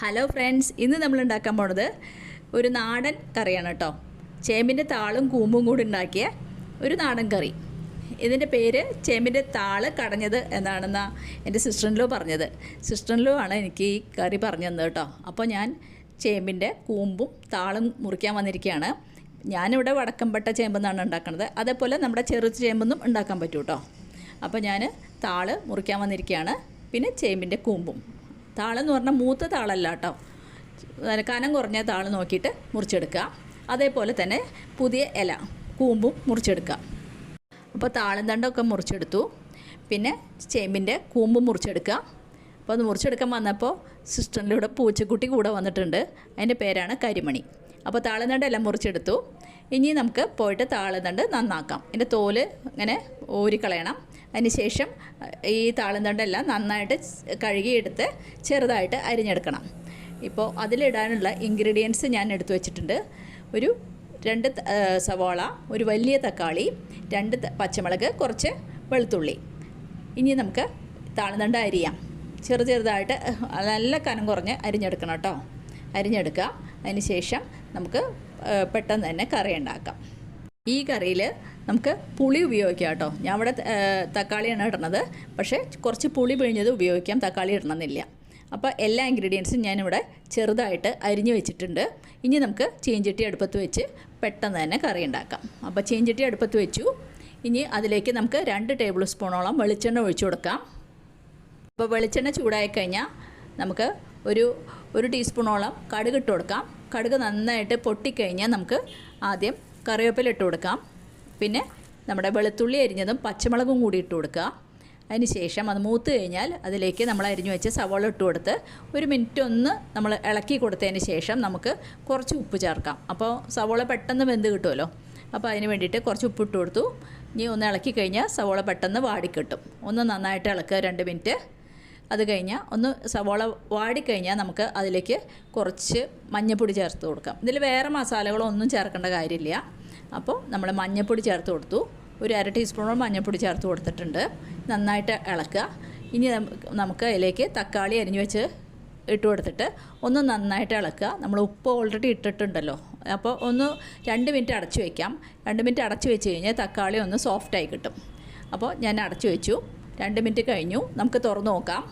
Hello friends ഇന്ന് നമ്മൾ ഉണ്ടാക്കാൻ പോണത് ഒരു നാടൻ കറിയാണ് കേട്ടോ. ചേമ്പിന്റെ താളും കൂമ്പും കൂടി ഉണ്ടാക്കിയ ഒരു നാടൻ കറി. ഇതിന്റെ പേര് ചേമ്പിന്റെ താൾ കടഞ്ഞത് എന്നാണെന്ന എന്റെ സിസ്റ്ററിലോ പറഞ്ഞത്. സിസ്റ്ററിലോ ആണ് എനിക്ക് ഈ കറി പറഞ്ഞു തന്നത് കേട്ടോ. അപ്പോൾ ഞാൻ ചേമ്പിന്റെ കൂമ്പും താളും മുറിക്കാൻ വന്നിരിക്കുകയാണ്. ഞാനിവിടെ വടക്കംപെട്ട ചേമ്പെന്നാണ് ഉണ്ടാക്കുന്നത് അതേപോലെ നമ്മുടെ ചെറു ചേമ്പെന്നും ഉണ്ടാക്കാൻ പറ്റും കേട്ടോ. അപ്പോൾ ഞാൻ താൾ മുറിക്കാൻ വന്നിരിക്കുകയാണ്. പിന്നെ ചേമ്പിന്റെ കൂമ്പും. താളെന്ന് പറഞ്ഞാൽ മൂത്ത താളല്ല കേട്ടോ കനം കുറഞ്ഞ താൾ നോക്കിയിട്ട് മുറിച്ചെടുക്കുക. അതേപോലെ തന്നെ പുതിയ ഇല കൂമ്പും മുറിച്ചെടുക്കുക. അപ്പോൾ താളും തണ്ടൊക്കെ മുറിച്ചെടുത്തു. പിന്നെ ചേമ്പിന്റെ കൂമ്പും മുറിച്ചെടുക്കുക. അപ്പോൾ അത് മുറിച്ചെടുക്കാൻ വന്നപ്പോൾ സിസ്റ്ററിന്റെ കൂടെ പൂച്ചക്കുട്ടി കൂടെ വന്നിട്ടുണ്ട്. അതിന്റെ പേരാണ് കരിമണി. അപ്പോൾ താളം എല്ലാം മുറിച്ചെടുത്തു. ഇനി നമുക്ക് പോയിട്ട് താളന്തണ്ട് നന്നാക്കാം. എന്റെ തോൽ ഇങ്ങനെ ഊരിക്കളയണം അതിനുശേഷം ഈ താളുന്നണ്ടെല്ലാം നന്നായിട്ട് കഴുകിയെടുത്ത് ചെറുതായിട്ട് അരിഞ്ഞെടുക്കണം. ഇപ്പോൾ അതിലിടാനുള്ള ഇൻഗ്രീഡിയൻസ് ഞാൻ എടുത്തു വെച്ചിട്ടുണ്ട്. ഒരു രണ്ട് സവാള ഒരു വലിയ തക്കാളി രണ്ട് പച്ചമുളക് കുറച്ച് വെളുത്തുള്ളി. ഇനി നമുക്ക് താളന്തണ്ട് അരിയാം. ചെറു ചെറുതായിട്ട് നല്ല കനം കുറഞ്ഞ് അരിഞ്ഞെടുക്കണം കേട്ടോ. അരിഞ്ഞെടുക്കുക. അതിന് ശേഷം നമുക്ക് പെട്ടെന്ന് തന്നെ കറി ഉണ്ടാക്കാം. ഈ കറിയിൽ നമുക്ക് പുളി ഉപയോഗിക്കാം കേട്ടോ. ഞാൻ ഇവിടെ തക്കാളിയാണ് ഇടണത് പക്ഷേ കുറച്ച് പുളി പിഴിഞ്ഞത് ഉപയോഗിക്കാം തക്കാളി ഇടണമെന്നില്ല. അപ്പോൾ എല്ലാ ഇൻഗ്രീഡിയൻസും ഞാനിവിടെ ചെറുതായിട്ട് അരിഞ്ഞു വെച്ചിട്ടുണ്ട്. ഇനി നമുക്ക് ചീഞ്ചട്ടി അടുപ്പത്ത് വെച്ച് പെട്ടെന്ന് തന്നെ കറി ഉണ്ടാക്കാം. അപ്പോൾ ചീഞ്ചട്ടി അടുപ്പത്ത് വെച്ചു. ഇനി അതിലേക്ക് നമുക്ക് രണ്ട് ടേബിൾ സ്പൂണോളം വെളിച്ചെണ്ണ ഒഴിച്ചു കൊടുക്കാം. അപ്പോൾ വെളിച്ചെണ്ണ ചൂടായി കഴിഞ്ഞാൽ നമുക്ക് ഒരു ഒരു ടീസ്പൂണോളം കടുക് ഇട്ട് കൊടുക്കാം. കടുക് നന്നായിട്ട് പൊട്ടിക്കഴിഞ്ഞാൽ നമുക്ക് ആദ്യം കറിവേപ്പില ഇട്ട് കൊടുക്കാം. പിന്നെ നമ്മുടെ വെളുത്തുള്ളി അരിഞ്ഞതും പച്ചമുളകും കൂടി ഇട്ട് കൊടുക്കുക. അതിന് ശേഷം അത് മൂത്ത് കഴിഞ്ഞാൽ അതിലേക്ക് നമ്മൾ അരിഞ്ഞു വെച്ച് സവാള ഇട്ട് കൊടുത്ത് ഒരു മിനിറ്റ് ഒന്ന് നമ്മൾ ഇളക്കി കൊടുത്തതിന് ശേഷം നമുക്ക് കുറച്ച് ഉപ്പ് ചേർക്കാം. അപ്പോൾ സവോള പെട്ടെന്ന് വെന്ത് കിട്ടുമല്ലോ. അപ്പോൾ അതിന് വേണ്ടിയിട്ട് കുറച്ച് ഉപ്പ് ഇട്ട് കൊടുത്തു. ഇനി ഒന്ന് ഇളക്കി കഴിഞ്ഞാൽ സവോള പെട്ടെന്ന് വാടിക്കിട്ടും ഒന്ന് നന്നായിട്ട് ഇളക്കുക രണ്ട് മിനിറ്റ്. അത് കഴിഞ്ഞാൽ ഒന്ന് സവോള വാടിക്കഴിഞ്ഞാൽ നമുക്ക് അതിലേക്ക് കുറച്ച് മഞ്ഞൾപ്പൊടി ചേർത്ത് കൊടുക്കാം. ഇതിൽ വേറെ മസാലകളൊന്നും ചേർക്കേണ്ട കാര്യമില്ല. അപ്പോൾ നമ്മൾ മഞ്ഞൾപ്പൊടി ചേർത്ത് കൊടുത്തു. ഒരു അര ടീസ്പൂണോളം മഞ്ഞൾപ്പൊടി ചേർത്ത് കൊടുത്തിട്ടുണ്ട്. നന്നായിട്ട് ഇളക്കുക. ഇനി നമുക്ക് അതിലേക്ക് തക്കാളി അരിഞ്ഞു വെച്ച് ഇട്ട് കൊടുത്തിട്ട് ഒന്ന് നന്നായിട്ട് ഇളക്കുക. നമ്മൾ ഉപ്പ് ഓൾറെഡി ഇട്ടിട്ടുണ്ടല്ലോ. അപ്പോൾ ഒന്ന് രണ്ട് മിനിറ്റ് അടച്ചു വയ്ക്കാം രണ്ട് മിനിറ്റ് അടച്ചു വെച്ച് കഴിഞ്ഞാൽ തക്കാളി ഒന്ന് സോഫ്റ്റായി കിട്ടും. അപ്പോൾ ഞാൻ അടച്ചു വെച്ചു. രണ്ട് മിനിറ്റ് കഴിഞ്ഞു. നമുക്ക് തുറന്നു നോക്കാം.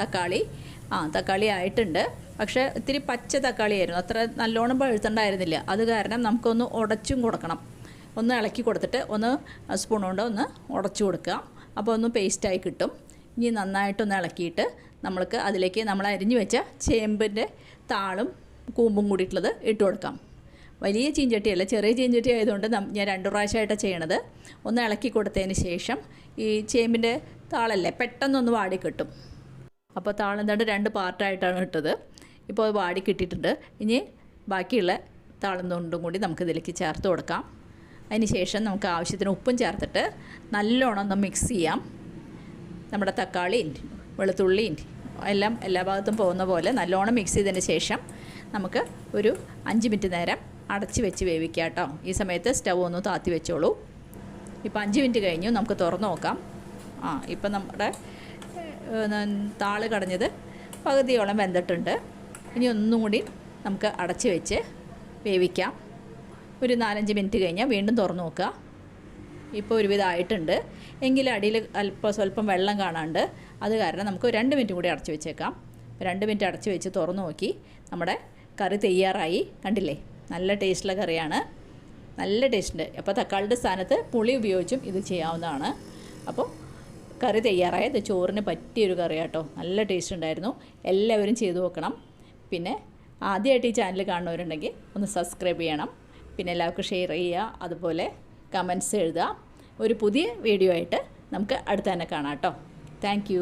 തക്കാളി. ആ തക്കാളി ആയിട്ടുണ്ട്. പക്ഷേ ഇത്തിരി പച്ച തക്കാളിയായിരുന്നു. അത്ര നല്ലോണം പഴുത്തണ്ടായിരുന്നില്ല. അത് കാരണം നമുക്കൊന്ന് ഉടച്ചും കൊടുക്കണം. ഒന്ന് ഇളക്കി കൊടുത്തിട്ട് ഒന്ന് സ്പൂൺ കൊണ്ട് ഒന്ന് ഉടച്ചു കൊടുക്കാം അപ്പോൾ ഒന്ന് പേസ്റ്റായി കിട്ടും. ഇനി നന്നായിട്ടൊന്ന് ഇളക്കിയിട്ട് നമ്മൾക്ക് അതിലേക്ക് നമ്മൾ അരിഞ്ഞു വെച്ച ചേമ്പിന്റെ താളും കൂമ്പും കൂടിയിട്ടുള്ളത് ഇട്ട് കൊടുക്കാം. വലിയ ചീഞ്ചട്ടിയല്ല ചെറിയ ചീഞ്ചട്ടി ആയതുകൊണ്ട് ഞാൻ രണ്ട് പ്രാവശ്യമായിട്ടാണ് ചെയ്യണത്. ഒന്ന് ഇളക്കി കൊടുത്തതിന് ശേഷം ഈ ചേമ്പിന്റെ താളല്ലേ പെട്ടെന്നൊന്ന് വാടി കിട്ടും. അപ്പോൾ താളം തണ്ട് രണ്ട് പാർട്ടായിട്ടാണ് ഇട്ടത്. ഇപ്പോൾ അത് വാടി കിട്ടിയിട്ടുണ്ട്. ഇനി ബാക്കിയുള്ള താളം തൊണ്ടും കൂടി നമുക്ക് ഇതിലേക്ക് ചേർത്ത് കൊടുക്കാം. അതിന് ശേഷം നമുക്ക് ആവശ്യത്തിന് ഉപ്പും ചേർത്തിട്ട് നല്ലോണം ഒന്ന് മിക്സ് ചെയ്യാം. നമ്മുടെ തക്കാളിയും വെളുത്തുള്ളിയും എല്ലാം എല്ലാ ഭാഗത്തും പോകുന്ന പോലെ നല്ലോണം മിക്സ് ചെയ്തതിന് ശേഷം നമുക്ക് ഒരു അഞ്ച് മിനിറ്റ് നേരം അടച്ച് വെച്ച് വേവിക്കാം കേട്ടോ. ഈ സമയത്ത് സ്റ്റവ് ഒന്ന് താത്തി വെച്ചോളൂ. ഇപ്പോൾ അഞ്ച് മിനിറ്റ് കഴിഞ്ഞു നമുക്ക് തുറന്ന് നോക്കാം. ആ ഇപ്പം നമ്മുടെ താൾ കടഞ്ഞത് പകുതിയോളം വെന്തിട്ടുണ്ട്. ഇനി ഒന്നും കൂടി നമുക്ക് അടച്ച് വെച്ച് വേവിക്കാം. ഒരു നാലഞ്ച് മിനിറ്റ് കഴിഞ്ഞാൽ വീണ്ടും തുറന്ന് നോക്കുക. ഇപ്പോൾ ഒരുവിധമായിട്ടുണ്ട് എങ്കിലും അടിയിൽ അല്പം സ്വല്പം വെള്ളം കാണാണ്ട് അത് കാരണം നമുക്ക് രണ്ട് മിനിറ്റ് കൂടി അടച്ചു വെച്ചേക്കാം. രണ്ട് മിനിറ്റ് അടച്ചു വെച്ച് തുറന്നു നോക്കി. നമ്മുടെ കറി തയ്യാറായി. കണ്ടില്ലേ? നല്ല ടേസ്റ്റുള്ള കറിയാണ്. നല്ല ടേസ്റ്റ് ഉണ്ട് അപ്പോൾ തക്കാളിയുടെ സ്ഥാനത്ത് പുളി ഉപയോഗിച്ചും ഇത് ചെയ്യാവുന്നതാണ്. അപ്പോൾ കറി തയ്യാറായത് ചോറിന് പറ്റിയൊരു കറി കേട്ടോ നല്ല ടേസ്റ്റ് ഉണ്ടായിരുന്നു. എല്ലാവരും ചെയ്തു നോക്കണം. പിന്നെ ആദ്യമായിട്ട് ഈ ചാനൽ കാണുന്നവരുണ്ടെങ്കിൽ ഒന്ന് സബ്സ്ക്രൈബ് ചെയ്യണം. പിന്നെ എല്ലാവർക്കും ഷെയർ ചെയ്യുക. അതുപോലെ കമൻസ് എഴുതുക. ഒരു പുതിയ വീഡിയോ ആയിട്ട് നമുക്ക് അടുത്ത തന്നെ കാണാം കേട്ടോ. താങ്ക്